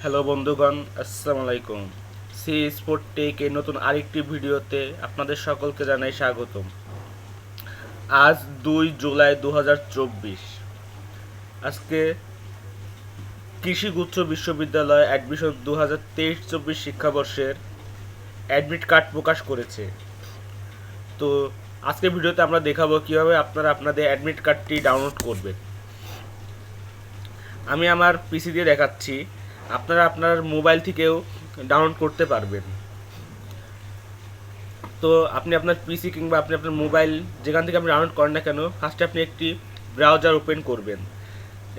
Hello বন্ধুগণ, আসসালামু আলাইকুম। সি স্পোর্ট টেক এর নতুন আরেকটি ভিডিওতে আপনাদের সকলকে জানাই স্বাগতম। আজ দুই জুলাই দু আজকে কৃষি গুচ্ছ বিশ্ববিদ্যালয় অ্যাডমিশন দু হাজার তেইশ শিক্ষাবর্ষের অ্যাডমিট কার্ড প্রকাশ করেছে। তো আজকের ভিডিওতে আমরা দেখাবো কীভাবে আপনারা আপনাদের অ্যাডমিট কার্ডটি ডাউনলোড করবেন। আমি আমার পিসি দিয়ে দেখাচ্ছি। আপনারা আপনার মোবাইল থেকেও ডাউনলোড করতে পারবেন। তো আপনি আপনার পিসি কিংবা আপনি আপনার মোবাইল যেখান থেকে আপনি ডাউনলোড করেন না কেন ফার্স্টে আপনি একটি ব্রাউজার ওপেন করবেন।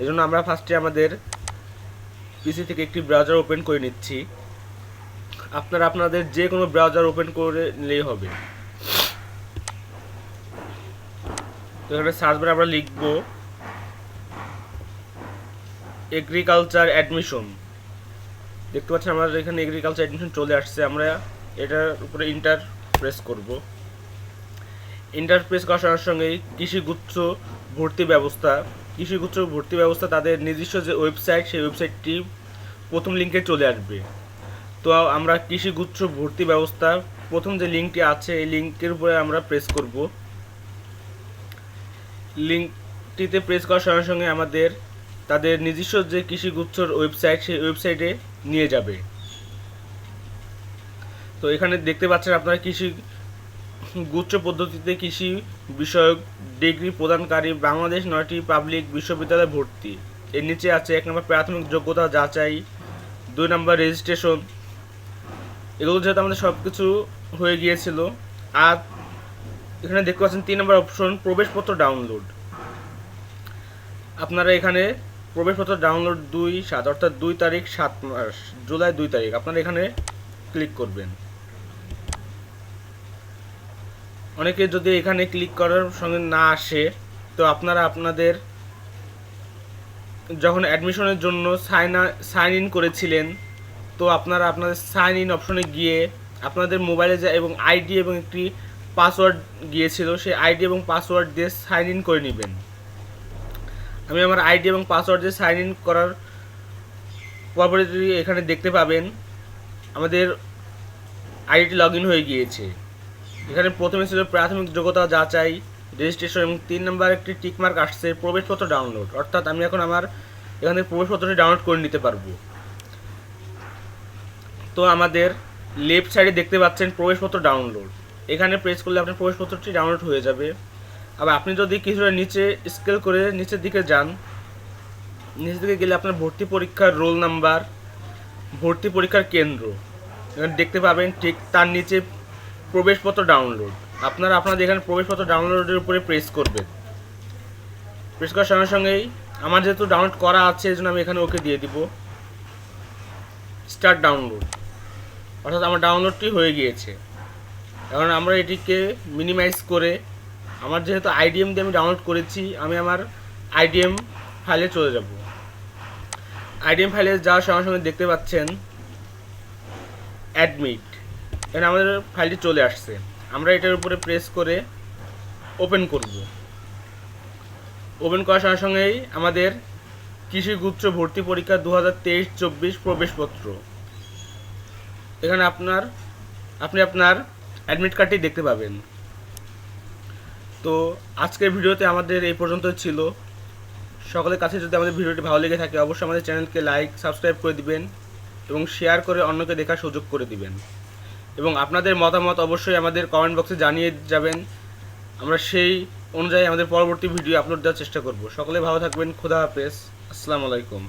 এজন্য আমরা ফার্স্টে আমাদের পিসি থেকে একটি ব্রাউজার ওপেন করে নিচ্ছি। আপনারা আপনাদের যে কোনো ব্রাউজার ওপেন করে নিলেই হবে। তো এখানে সার্চ বারে আমরা লিখব এগ্রিকালচার অ্যাডমিশন দেখতে পাচ্ছেন আমাদের এখানে এগ্রিকালচার অ্যাডমিশন চলে আসছে। আমরা এটার উপরে ইন্টার প্রেস করব। ইন্টার প্রেস করার সঙ্গে সঙ্গেই কৃষিগুচ্ছ ভর্তি ব্যবস্থা। কৃষিগুচ্ছ ভর্তি ব্যবস্থা, তাদের নিজস্ব যে ওয়েবসাইট সেই ওয়েবসাইটটি প্রথম লিঙ্কে চলে আসবে। তো আমরা কৃষিগুচ্ছ ভর্তি ব্যবস্থা, প্রথম যে লিঙ্কটি আছে, এই লিঙ্কের উপরে আমরা প্রেস করব। লিঙ্কটিতে প্রেস করার সঙ্গে সঙ্গে আমাদের তাদের নিজস্ব যে কৃষিগুচ্ছর ওয়েবসাইট, সেই ওয়েবসাইটে নিয়ে যাবে। তো এখানে দেখতে পাচ্ছেন আপনারা কৃষি গুচ্ছ পদ্ধতিতে কৃষি বিষয়ক ডিগ্রি প্রদানকারী বাংলাদেশ নয়টি পাবলিক বিশ্ববিদ্যালয় ভর্তি। এর নিচে আছে এক নম্বর প্রাথমিক যোগ্যতা যাচাই, দুই নম্বর রেজিস্ট্রেশন। এগুলো যেহেতু আমাদের সব কিছু হয়ে গিয়েছিল, আর এখানে দেখতে পাচ্ছেন তিন নম্বর অপশন, প্রবেশপত্র ডাউনলোড। আপনারা এখানে প্রবেশপত্র ডাউনলোড দুই সাত, অর্থাৎ দুই তারিখ সাত মাস, জুলাই দুই তারিখ। আপনারা এখানে ক্লিক করবেন। অনেকে যদি এখানে ক্লিক করার সঙ্গে না আসে, তো আপনারা আপনাদের যখন অ্যাডমিশনের জন্য সাইন সাইন ইন করেছিলেন, তো আপনারা আপনাদের সাইন ইন অপশনে গিয়ে আপনাদের মোবাইলে যা এবং আইডি এবং একটি পাসওয়ার্ড গিয়েছিল, সেই আইডি এবং পাসওয়ার্ড দিয়ে সাইন ইন করে নেবেন। আমি আমার আইডি এবং পাসওয়ার্ড দিয়ে সাইন ইন করার পরবর্তী এখানে দেখতে পাবেন, আমাদের আইডিটি লগ ইন হয়ে গিয়েছে। এখানে প্রথমে ছিল প্রাথমিক যোগ্যতা যাচাই রেজিস্ট্রেশন এবং তিন নম্বর একটি টিকমার্ক আসছে, প্রবেশপত্র ডাউনলোড অর্থাৎ আমি এখন আমার এখানে প্রবেশপত্রটি ডাউনলোড করে নিতে পারব। তো আমাদের লেফট সাইডে দেখতে পাচ্ছেন প্রবেশপত্র ডাউনলোড এখানে প্রেস করলে আপনার প্রবেশপত্রটি ডাউনলোড হয়ে যাবে। আবার আপনি যদি কিছুটা নিচে স্কেল করে নিচের দিকে যান, নিচের দিকে গেলে আপনার ভর্তি পরীক্ষার রোল নাম্বার ভর্তি পরীক্ষার কেন্দ্র। এখানে দেখতে পাবেন ঠিক তার নিচে প্রবেশপত্র ডাউনলোড আপনারা আপনাদের এখানে প্রবেশপত্র ডাউনলোডের উপরে প্রেস করবেন। প্রেস করার সঙ্গে সঙ্গেই আমার যেহেতু ডাউনলোড করা আছে, এই জন্য আমি এখানে ওকে দিয়ে দিব। স্টার্ট ডাউনলোড অর্থাৎ আমার ডাউনলোডটি হয়ে গিয়েছে। এখন আমরা এটিকে মিনিমাইজ করে আমার যেহেতু আইডিএম দিয়ে আমি ডাউনলোড করেছি, আমি আমার আইডিএম ফাইলে চলে যাব। আইডিএম ফাইলে যাওয়ার সঙ্গে সঙ্গে দেখতে পাচ্ছেন অ্যাডমিট এখানে আমাদের ফাইলটি চলে আসছে। আমরা এটার উপরে প্রেস করে ওপেন করব। ওপেন করার সঙ্গে সঙ্গেই আমাদের কৃষি গুচ্ছ ভর্তি পরীক্ষা দু হাজার তেইশ চব্বিশ প্রবেশপত্র। এখানে আপনার, আপনি আপনার অ্যাডমিট কার্ডটি দেখতে পাবেন। তো আজকের ভিডিওতে আমাদের এই পর্যন্ত ছিল। সকলের কাছে যদি আমাদের ভিডিওটি ভালো লেগে থাকে, অবশ্যই আমাদের চ্যানেলকে লাইক, সাবস্ক্রাইব করে দিবেন এবং শেয়ার করে অন্যকে দেখার সুযোগ করে দিবেন। এবং আপনাদের মতামত অবশ্যই আমাদের কমেন্ট বক্সে জানিয়ে যাবেন। আমরা সেই অনুযায়ী আমাদের পরবর্তী ভিডিও আপলোড দেওয়ার চেষ্টা করব। সকলে ভালো থাকবেন, খোদা হাফেজ। আসসালামু আলাইকুম।